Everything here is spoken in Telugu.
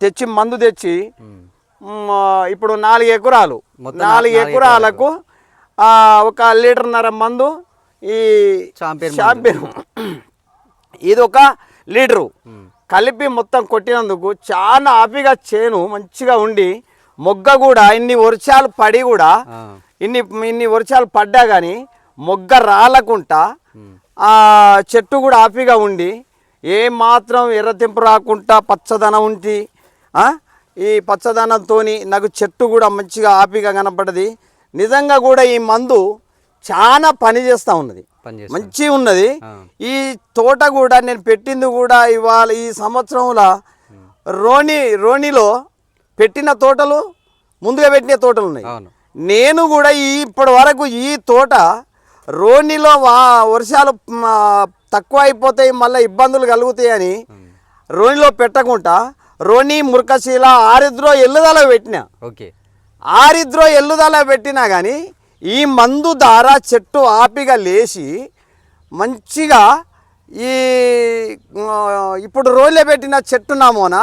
తెచ్చి మందు తెచ్చి ఇప్పుడు నాలుగు ఎకరాలు నాలుగు ఎకరాలకు ఒక లీటర్న్నర మందు ఈ షాంపియన్ ఇది ఒక లీటరు. కలిపి మొత్తం కొట్టినందుకు చాలా హ్యాపీగా చేను మంచిగా ఉండి మొగ్గ కూడా ఇన్ని వర్షాలు పడి కూడా. ఇన్ని ఇన్ని వర్షాలు పడ్డా కానీ మొగ్గ రాలకుండా. ఆ చెట్టు కూడా హ్యాపీగా ఉండి ఏ మాత్రం ఎర్రతింపు రాకుండా పచ్చదనం ఆ, ఈ పచ్చదనంతో నాకు చెట్టు కూడా మంచిగా హ్యాపీగా కనపడ్డది నిజంగా కూడా ఈ మందు చాలా పని చేస్తూ ఉన్నది. మంచి ఉన్నది. ఈ తోట కూడా నేను పెట్టింది కూడా ఇవాళ ఈ సంవత్సరంలో రోణి రోణిలో పెట్టిన తోటలు ముందుగా పెట్టిన తోటలు ఉన్నాయి. నేను కూడా ఈ ఇప్పటి వరకు ఈ తోట రోణిలో వా వర్షాలు తక్కువ అయిపోతాయి మళ్ళీ ఇబ్బందులు కలుగుతాయని. రోణిలో పెట్టకుండా రోణి మురకశీల ఆరిద్రో ఎల్లుదల పెట్టిన ఓకే ఆరిద్రో ఎల్లుదల పెట్టినా కానీ ఈ మందు ద్వారా చెట్టు ఆపిగా లేచి మంచిగా ఈ ఇప్పుడు రోళ్ళే పెట్టిన చెట్టు నామోన